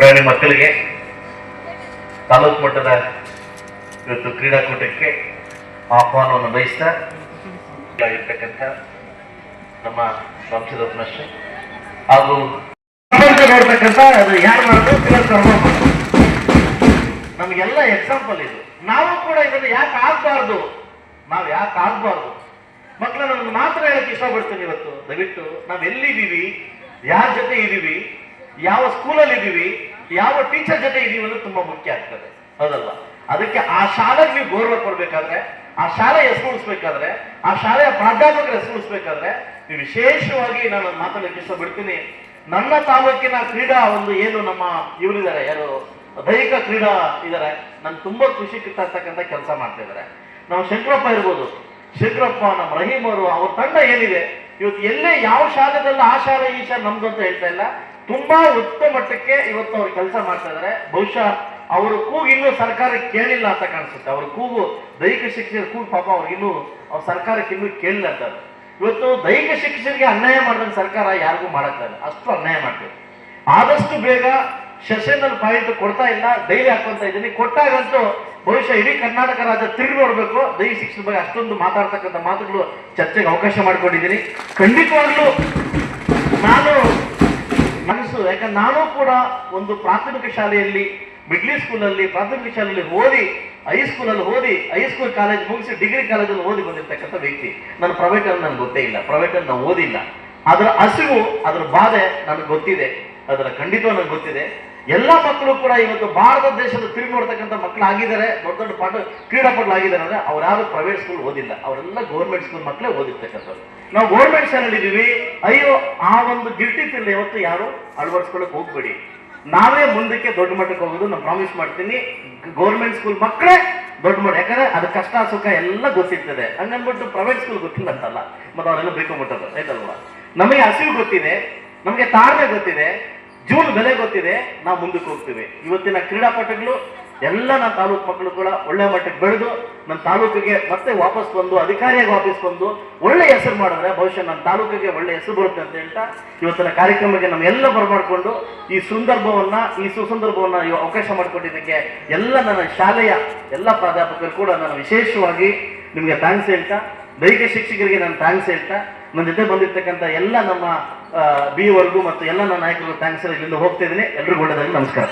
ಪುಟಾಣಿ ಮಕ್ಕಳಿಗೆ ತಾಲೂಕು ಮಟ್ಟದ ಇವತ್ತು ಕ್ರೀಡಾಕೂಟಕ್ಕೆ ಆಹ್ವಾನವನ್ನು ಬಯಸ್ತಾ ನಮ್ಮ ಸಂಸದ ಹಾಗೂ ನೋಡ್ತಕ್ಕಂಥ ಅದು ಯಾರು ಮಾಡೋದು ನಮಗೆಲ್ಲ ಎಕ್ಸಾಂಪಲ್ ಇದು. ನಾವು ಕೂಡ ಇದನ್ನು ಯಾಕೆ ಆಗ್ಬಾರ್ದು? ನಾವು ಯಾಕೆ ಆಗ್ಬಾರ್ದು? ಮಕ್ಕಳ ನಮ್ಗೆ ಮಾತ್ರ ಹೇಳಕ್ಕೆ ಇಷ್ಟಪಡ್ತೀನಿ ಇವತ್ತು. ದಯವಿಟ್ಟು ನಾವ್ ಎಲ್ಲಿದ್ದೀವಿ ಯಾರ ಜೊತೆ ಇದ್ದೀವಿ? ಯಾವ ಸ್ಕೂಲಲ್ಲಿ ಇದೀವಿ ಯಾವ ಟೀಚರ್ ಜೊತೆ ಇದೀವಿ ಅನ್ನೋದು ತುಂಬಾ ಮುಖ್ಯ ಆಗ್ತದೆ. ಹೌದಲ್ವಾ? ಅದಕ್ಕೆ ಆ ಶಾಲೆಗೆ ನೀವು ಗೌರವ ಕೊಡ್ಬೇಕಾದ್ರೆ, ಆ ಶಾಲೆ ಹೆಸರು ಉಳಿಸ್ಬೇಕಾದ್ರೆ, ಆ ಶಾಲೆಯ ಪ್ರಾಧ್ಯಾಪಕರ ಹೆಸರುಳಿಸ್ಬೇಕಾದ್ರೆ ನೀವು ವಿಶೇಷವಾಗಿ ನಾನು ಮಾತಾಡಲಿಕ್ಕೆ ಬಿಡ್ತೀನಿ ನನ್ನ ತಾಲೂಕಿನ ಕ್ರೀಡಾ ಒಂದು ಏನು ನಮ್ಮ ಇವರಿದ್ದಾರೆ, ಯಾರು ದೈಹಿಕ ಕ್ರೀಡಾ ಇದ್ದಾರೆ, ನನ್ ತುಂಬಾ ಖುಷಿ ತರ್ತಕ್ಕಂಥ ಕೆಲಸ ಮಾಡ್ತಾ ಇದ್ದಾರೆ ನಾವು ಶಂಕರಪ್ಪ ಇರ್ಬೋದು. ಶಂಕರಪ್ಪ, ನಮ್ಮ ರಹೀಮ್ ಅವರು ಅವ್ರ ತಂಡ ಏನಿದೆ, ಇವತ್ತು ಎಲ್ಲೇ ಯಾವ ಶಾಲೆದಲ್ಲ ಆ ಶಾಲೆ ಈ ಶಾಲೆ ನಮ್ದು ಅಂತ ಹೇಳ್ತಾ ಇಲ್ಲ. ತುಂಬಾ ಉತ್ತಮ ಮಟ್ಟಕ್ಕೆ ಇವತ್ತು ಅವ್ರು ಕೆಲಸ ಮಾಡ್ತಾ ಇದ್ದಾರೆ ಬಹುಶಃ ಅವ್ರ ಕೂಗು ಇನ್ನೂ ಸರ್ಕಾರ ಕೇಳಿಲ್ಲ ಅಂತ ಕಾಣಿಸುತ್ತೆ. ಅವ್ರ ಕೂಗು ದೈಹಿಕ ಶಿಕ್ಷಣ ಕೂಗು ಪಾಪ ಅವ್ರಿಗಿನ್ನೂ ಅವ್ರ ಸರ್ಕಾರಕ್ಕೆ ಇನ್ನೂ ಕೇಳಿಲ್ಲ ಅಂತ. ಇವತ್ತು ದೈಹಿಕ ಶಿಕ್ಷಕರಿಗೆ ಅನ್ಯಾಯ ಮಾಡಿದಂಗೆ ಸರ್ಕಾರ ಯಾರಿಗೂ ಮಾಡಕ್ಕಾಗಲ್ಲ ಅಷ್ಟು ಅನ್ಯಾಯ ಮಾಡ್ತೀವಿ ಆದಷ್ಟು ಬೇಗ ಸೆಷನಲ್ ಪಾಯಿಂಟ್ ಕೊಡ್ತಾ ಇಲ್ಲ, ಡೈಲಿ ಹಾಕೊಂತ ಇದ್ದೀನಿ. ಕೊಟ್ಟಾಗಂತೂ ಬಹುಶಃ ಇಡೀ ಕರ್ನಾಟಕ ರಾಜ್ಯ ತಿರುಗಿ ನೋಡ್ಬೇಕು ದೈಹಿಕ ಶಿಕ್ಷಣ ಬಗ್ಗೆ ಅಷ್ಟೊಂದು ಮಾತಾಡ್ತಕ್ಕಂಥ ಮಾತುಗಳು ಚರ್ಚೆಗೆ ಅವಕಾಶ ಮಾಡಿಕೊಂಡಿದ್ದೀನಿ. ಖಂಡಿತವಾಗ್ಲೂ ನಾನು ಯಾಕಂದ್ರೆ ನಾನು ಕೂಡ ಒಂದು ಪ್ರಾಥಮಿಕ ಶಾಲೆಯಲ್ಲಿ ಮಿಡ್ಲಿ ಸ್ಕೂಲಲ್ಲಿ ಪ್ರಾಥಮಿಕ ಶಾಲೆಯಲ್ಲಿ ಓದಿ ಹೈಸ್ಕೂಲಲ್ಲಿ ಓದಿ ಹೈಸ್ಕೂಲ್ ಕಾಲೇಜ್ ಮುಗಿಸಿ ಡಿಗ್ರಿ ಕಾಲೇಜಲ್ಲಿ ಓದಿ ಬಂದಿರ್ತಕ್ಕಂಥ ವ್ಯಕ್ತಿ. ನಾನು ಪ್ರೈವೇಟ್ ಅಲ್ಲಿ ನನಗೆ ಗೊತ್ತೇ ಇಲ್ಲ. ಪ್ರೈವೇಟ್ ಅಲ್ಲಿ ನಾನು ಓದಿಲ್ಲ. ಅದರ ಹಸಿವು, ಅದರ ಬಾಧೆ ನನಗೆ ಗೊತ್ತಿದೆ. ಅದರ ಖಂಡಿತವೂ ನನಗೆ ಗೊತ್ತಿದೆ. ಎಲ್ಲ ಮಕ್ಕಳು ಕೂಡ ಇವತ್ತು ಭಾರತ ದೇಶದ ತಿರುಗಿ ನೋಡ್ತಕ್ಕಂಥ ಮಕ್ಕಳು ಆಗಿದ್ದಾರೆ, ದೊಡ್ಡ ದೊಡ್ಡ ಪಾಠ, ಕ್ರೀಡಾಪಟುಗಳು ಆಗಿದ್ದಾರೆ ಅಂದ್ರೆ ಅವ್ರು ಯಾರು ಪ್ರೈವೇಟ್ ಸ್ಕೂಲ್ ಓದಿಲ್ಲ. ಅವರೆಲ್ಲ ಗೌರ್ಮೆಂಟ್ ಸ್ಕೂಲ್ ಮಕ್ಕಳೇ ಓದಿರ್ತಕ್ಕಂಥವ್ರು. ನಾವು ಗೌರ್ಮೆಂಟ್ ಶಾಲೆಯಲ್ಲಿ ಇದೀವಿ. ಅಯ್ಯೋ, ಆ ಒಂದು ಗಿಲ್ಟಿ ಇವತ್ತು ಯಾರು ಅಳವಡಿಸ್ಕೊಳಕ್ ಹೋಗ್ಬೇಡಿ. ನಾವೇ ಮುಂದಕ್ಕೆ ದೊಡ್ಡ ಮಟ್ಟಕ್ಕೆ ಹೋಗೋದು ನಾನು ಪ್ರಾಮಿಸ್ ಮಾಡ್ತೀನಿ. ಗೌರ್ಮೆಂಟ್ ಸ್ಕೂಲ್ ಮಕ್ಕಳೇ ದೊಡ್ಡ ಮಟ್ಟ, ಯಾಕಂದ್ರೆ ಅದು ಕಷ್ಟ, ಸುಖ ಎಲ್ಲ ಗೊತ್ತಿರ್ತದೆ. ಹಂಗನ್ಬಿಟ್ಟು ಪ್ರೈವೇಟ್ ಸ್ಕೂಲ್ ಗೊತ್ತಿಲ್ಲ ಅಂತಲ್ಲ. ಮತ್ತೆ ಅವರೆಲ್ಲ ಬೇಕೊಂಬಿಟ್ಟದು ಆಯ್ತಲ್ವಾ? ನಮಗೆ ಹಸಿವು ಗೊತ್ತಿದೆ, ನಮಗೆ ತಾಳ್ಮೆ ಗೊತ್ತಿದೆ. ಜೂನ್ ಬೆಲೆ ಗೊತ್ತಿದೆ, ನಾವು ಮುಂದಕ್ಕೆ ಹೋಗ್ತೀವಿ. ಇವತ್ತಿನ ಕ್ರೀಡಾಪಟುಗಳು, ಎಲ್ಲ ನನ್ನ ತಾಲೂಕು ಮಕ್ಕಳು ಕೂಡ ಒಳ್ಳೆ ಮಟ್ಟಕ್ಕೆ ಬೆಳೆದು ನನ್ನ ತಾಲೂಕಿಗೆ ಮತ್ತೆ ವಾಪಸ್ ಬಂದು, ಅಧಿಕಾರಿಯಾಗಿ ವಾಪಸ್ ಬಂದು ಒಳ್ಳೆ ಹೆಸರು ಮಾಡಿದ್ರೆ ಬಹುಶಃ ನನ್ನ ತಾಲೂಕಿಗೆ ಒಳ್ಳೆ ಹೆಸರು ಬರುತ್ತೆ ಅಂತ ಹೇಳ್ತಾ ಇವತ್ತಿನ ಕಾರ್ಯಕ್ರಮಕ್ಕೆ ನಮ್ಮೆಲ್ಲ ಬರಮಾಡಿಕೊಂಡು ಈ ಸಂದರ್ಭವನ್ನ, ಈ ಸುಸಂದರ್ಭವನ್ನ ಅವಕಾಶ ಮಾಡಿಕೊಟ್ಟಿದ್ದಕ್ಕೆ ಎಲ್ಲ ನನ್ನ ಶಾಲೆಯ ಎಲ್ಲ ಪ್ರಾಧ್ಯಾಪಕರು ಕೂಡ ನಾನು ವಿಶೇಷವಾಗಿ ನಿಮಗೆ ಥ್ಯಾಂಕ್ಸ್ ಹೇಳ್ತಾ ದೈಹಿಕ ಶಿಕ್ಷಕರಿಗೆ ನಾನು ಥ್ಯಾಂಕ್ಸ್ ಹೇಳ್ತಾ ನನ್ನ ಜೊತೆ ಬಂದಿರ್ತಕ್ಕಂಥ ಎಲ್ಲ ನಮ್ಮ ಬಿ ವರ್ಗು ಮತ್ತು ಎಲ್ಲ ನಮ್ಮ ನಾಯಕರು ಥ್ಯಾಂಕ್ಸ್ ಇಲ್ಲಿಂದ ಹೋಗ್ತಾ ಇದ್ದೀನಿ. ಎಲ್ರಿಗೂ ಒಳ್ಳೆಯದಾಗಿ ನಮಸ್ಕಾರ.